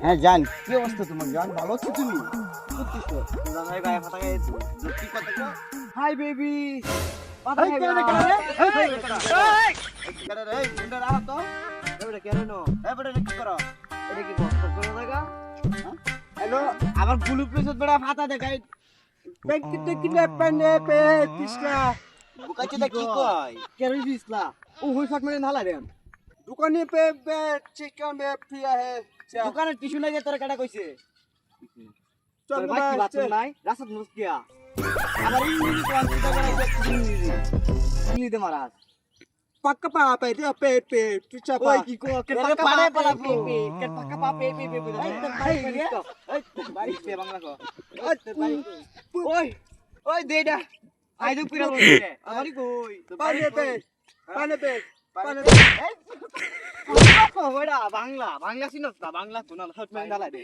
হ্যাঁ জান কি অবস্থা তোমার জান ভালো আছো তুমি হাই বেবি হ্যালো, আমার গুলু প্রেসত বেটা ফাতা দেখাই প্যাকেটে কিনে পেনে পে তিসকা বুকাইছে কি কয় কেন দিসলা ও হই ফাট মেরে নালা রে দোকানে পে পে চিকেন মে পিয়া হে দোকানে টিস্যু নাই যে তোর কাটা কইছে তোর ভাই কি বাত নাই রাসত মুস কিয়া আবার ইংরেজি কোন চিন্তা করে ইংরেজি ইংলি দে মারাজ পাক্কা পা পে দে পে পে তুচা পা ওই কি কো কে Ken পাকা pakka পাড়ে pa পালা pe পে pe, ken pakka pa pe pe pe pe. এই, তোর Ay, বাড়ি ay, কই রে? ay, এই তোর বাড়ি কে বাংলা কো ay, তোর বাড়ি কই? বাংলা বাংলা চিনস না বাংলা মেন দে